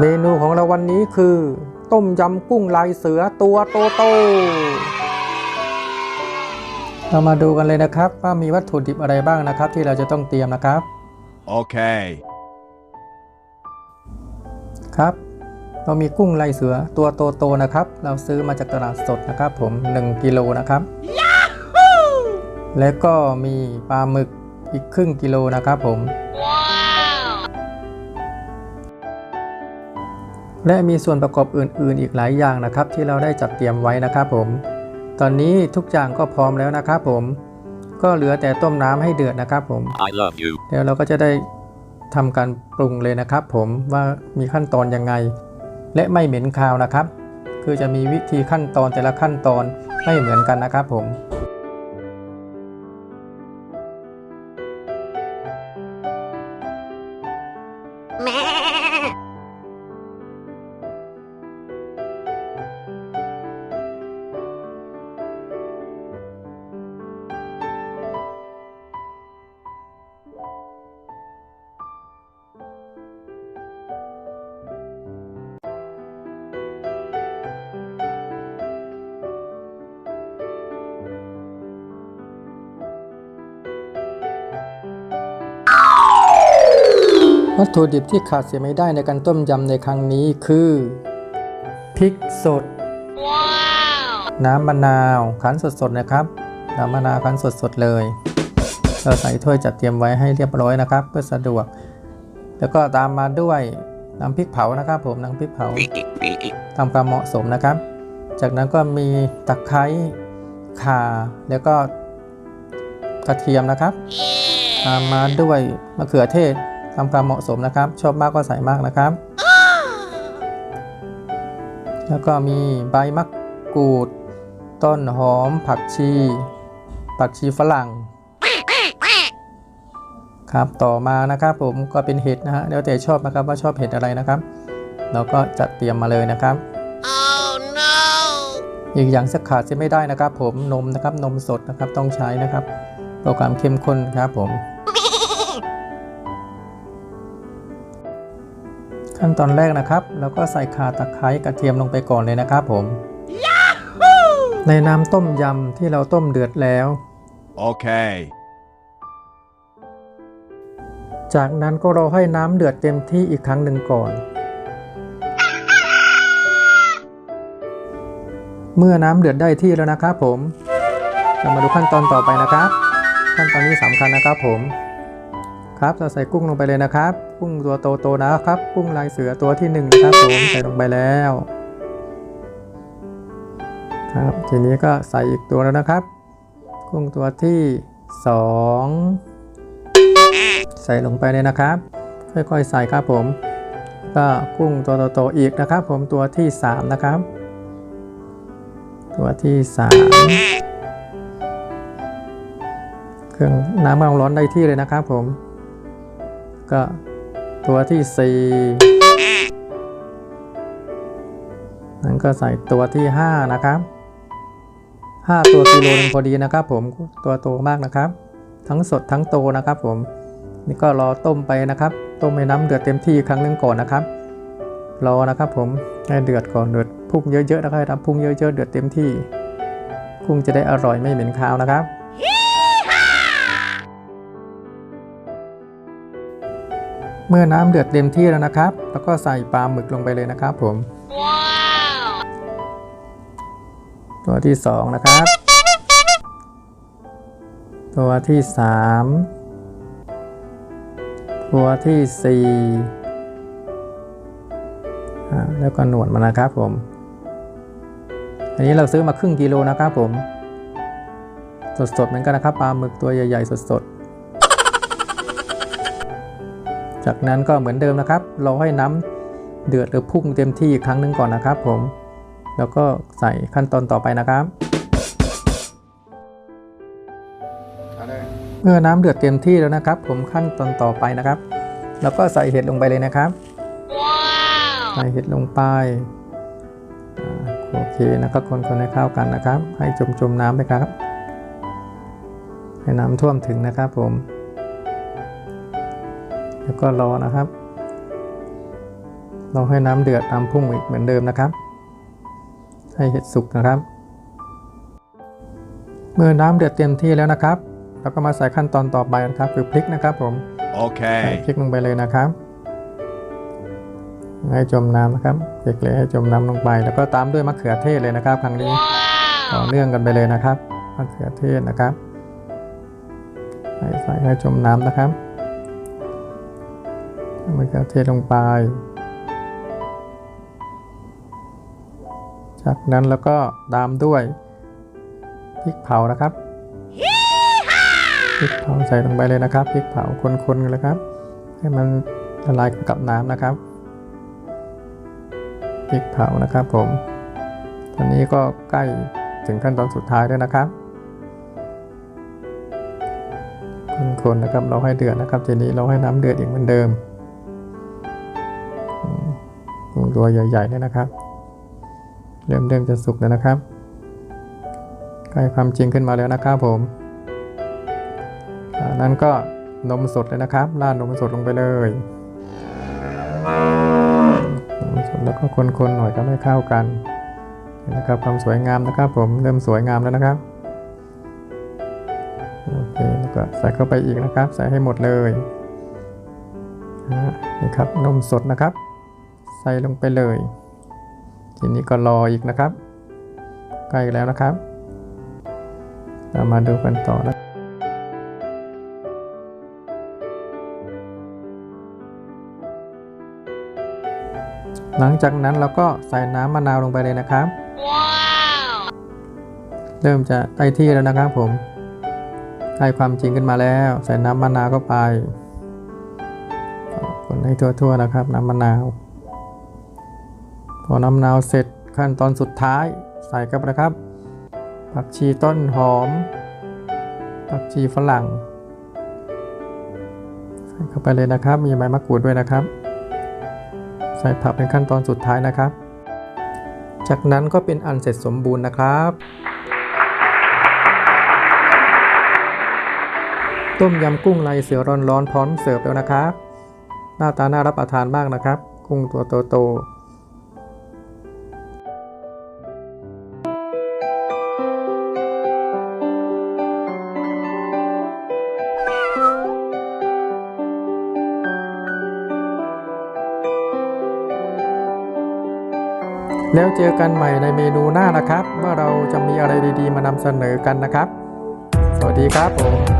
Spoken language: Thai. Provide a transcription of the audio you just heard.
เมนูของเราวันนี้คือ ต้มยำกุ้งลายเสือตัวโตโต เรามาดูกันเลยนะครับ ว่ามีวัตถุดิบอะไรบ้างนะครับ ที่เราจะต้องเตรียมนะครับ Okay. ครับ เรามีกุ้งลายเสือตัวโตโตๆนะครับ เราซื้อมาจากตลาดสดนะครับ ผม 1กิโลนะครับ และก็มีปลาหมึกอีกครึ่งกิโลนะครับผม และมีส่วนประกอบอื่น ๆ อีกหลายอย่างนะครับ ที่เราได้จัดเตรียมไว้นะครับผม ตอนนี้ทุกอย่างก็พร้อมแล้วนะครับผม ก็เหลือแต่ต้มน้ำให้เดือดนะครับผม I love you. เดี๋ยวเราก็จะได้ทำการปรุงเลยนะครับ ผมว่ามีขั้นตอนยังไง และไม่เหม็นคาวนะครับ คือจะมีวิธีขั้นตอนแต่ละขั้นตอนไม่เหมือนกันนะครับผม วัตถุดิบที่ขาดเสียไม่ได้ในการต้มยำในครั้งนี้คือ พริกสด น้ำมะนาวคั้นสดๆนะครับ น้ำมะนาวคั้นสดๆเลย เราใส่ถ้วยจัดเตรียมไว้ให้เรียบร้อยนะครับ เพื่อสะดวก แล้วก็ตามมาด้วยน้ำพริกเผานะครับ ผมน้ำพริกเผาตามความเหมาะสมนะครับ จากนั้นก็มีตะไคร้ข่าแล้วก็กระเทียมนะครับ ตามมาด้วยมะเขือเทศ ตามความเหมาะสมนะครับ ชอบมากก็ใส่มากนะครับ แล้วก็มีใบมะกรูด ต้นหอม ผักชี ผักชีฝรั่ง ครับต่อมานะครับผมก็เป็นเห็ดนะฮะแล้วแต่ชอบนะครับว่าชอบเห็ดอะไรนะครับ เราก็จัดเตรียมมาเลยนะครับอีกอย่างสักขาดจะไม่ได้นะครับ ผมนมนะครับนมสดนะครับต้องใช้นะครับเพื่อความเข้มข้นครับผม ขั้นตอนแรกนะครับเราก็ใส่ข่าตะไคร้กระเทียมลงไปก่อนเลยนะครับผมในน้ำต้มยำที่เราต้มเดือดแล้ว Okay. จากนั้นก็รอให้น้ำเดือดเต็มที่อีกครั้งหนึ่งก่อน เมื่อน้ำเดือดได้ที่แล้วนะครับผมเรามาดูขั้นตอนต่อไปนะครับ ขั้นตอนนี้สำคัญนะครับผม ครับเราใส่กุ้งลงไปเลยนะครับ กุ้งตัวโตๆนะครับ กุ้งลายเสือตัวที่หนึ่งนะครับผมใส่ลงไปแล้วครับทีนี้ก็ใส่อีกตัวแล้วนะครับ กุ้งตัวที่สองใส่ลงไปเลยนะครับ ค่อยๆใส่ครับผม ก็กุ้งตัวโตๆอีกนะครับ ผมตัวที่ 3 นะครับ ตัวที่ 3 เครื่องน้ำกำลังร้อนได้ที่เลยนะครับผม ก็ตัวที่ 4 นั้นก็ใส่ตัวที่ 5 นะครับ 5 ตัวกิโลนึงพอดีนะครับผมตัวโตมากนะครับ ทั้งสดทั้งโตนะครับผม นี่ก็รอต้มไปนะครับ ต้มให้น้ำเดือดเต็มที่ครั้งหนึงก่อนนะครับ รอนะครับผมให้เดือดก่อนเดือดพุ่งเยอะๆนะครับให้น้ำพุ่งเยอะๆเดือดเต็มที่ กุ้งจะได้อร่อยไม่เหม็นคาวนะครับ เมื่อน้ำเดือดเต็มที่แล้วนะครับ แล้วก็ใส่ปลาหมึกลงไปเลยนะครับ ผม ตัวที่สองนะครับ ตัวที่สามตัวที่สี่แล้วก็หนวดมันนะครับผม อันนี้เราซื้อมาครึ่งกิโลนะครับผม สดๆเหมือนกันนะครับปลาหมึกตัวใหญ่ ๆ สดๆ จากนั้นก็เหมือนเดิมนะครับ เราให้น้ำเดือดหรือพุ่งเต็มที่อีกครั้งหนึ่งก่อนนะครับผม แล้วก็ใส่ขั้นตอนต่อไปนะครับเมื่อน้ำเดือดเต็มที่แล้วนะครับ ผมขั้นตอนต่อไปนะครับ แล้วก็ใส่เห็ดลงไปเลยนะครับใส่เห็ดลงไปโอเคนะครับคนๆให้เข้ากันนะครับ ให้จมๆน้ำไปครับ ให้น้ำท่วมถึงนะครับผม แล้วก็รอนะครับเราให้น้ำเดือดน้ำพุ่งอีกเหมือนเดิมนะครับ ให้เห็ดสุกนะครับ เมื่อน้ำเดือดเต็มที่แล้วนะครับ เราก็มาใส่ขั้นตอนต่อไปนะครับคือพริกนะครับผมใส่ Okay. พริกลงไปเลยนะครับให้จมน้ำนะครับพริกเลยให้จมน้ำลงไป แล้วก็ตามด้วยมะเขือเทศเลยนะครับ ครั้งนี้ต่อเนื่องกันไปเลยนะครับมะเขือเทศนะครับ ใส่ใส่ให้จมน้ำนะครับ มะเขือเทศลงไป จากนั้นแล้วก็ตามด้วยพริกเผานะครับพริกเผาใส่ลงไปเลยนะครับพริกเผาคนๆกันเลยครับ ให้มันละลายกับน้ำนะครับพริกเผานะครับผมตอนนี้ก็ใกล้ถึงขั้นตอนสุดท้ายแล้วนะครับคนๆนะครับเราให้เดือดนะครับทีนี้เราให้น้ำเดือดอีกเหมือนเดิม ตัวใหญ่ๆเลยนะครับ เริ่มเริ่มจะสุกแล้วนะครับใกล้ความจริงขึ้นมาแล้วนะครับผมนั้นก็นมสดเลยนะครับราดนมสดลงไปเลยนมสดแล้วก็คนๆหน่อยก็ไม่เข้ากันนะครับความสวยงามนะครับ ผมเริ่มสวยงามแล้วนะครับโอเคแล้วก็ใส่เข้าไปอีกนะครับ ใส่ให้หมดเลยนี่ครับนมสดนะครับ ใส่ลงไปเลย ทีนี้ก็รออีกนะครับ ใกล้แล้วนะครับ เรามาดูกันต่อนะหลังจากนั้นเราก็ใส่น้ำมะนาวลงไปเลยนะครับ เริ่มจะได้ที่แล้วนะครับผมใกล้ความจริงขึ้นมาแล้ว ใส่น้ำมะนาวเข้าไปคนให้ทั่วๆนะครับ น้ำมะนาว พอน้ำนาวเสร็จขั้นตอนสุดท้ายใส่เข้าไปนะครับ ผักชีต้นหอม ผักชีฝรั่ง ใส่เข้าไปเลยนะครับ มีใบมะกรูดด้วยนะครับ ใส่ผักเป็นขั้นตอนสุดท้ายนะครับ จากนั้นก็เป็นอันเสร็จสมบูรณ์นะครับ ต้มยำกุ้งลายเสือร้อนๆพร้อมเสิร์ฟแล้วนะครับ หน้าตาน่ารับประทานมากนะครับ กุ้งตัวโตๆ แล้วเจอกันใหม่ในเมนูหน้านะครับ ว่าเราจะมีอะไรดีๆมานำเสนอกันนะครับ สวัสดีครับผม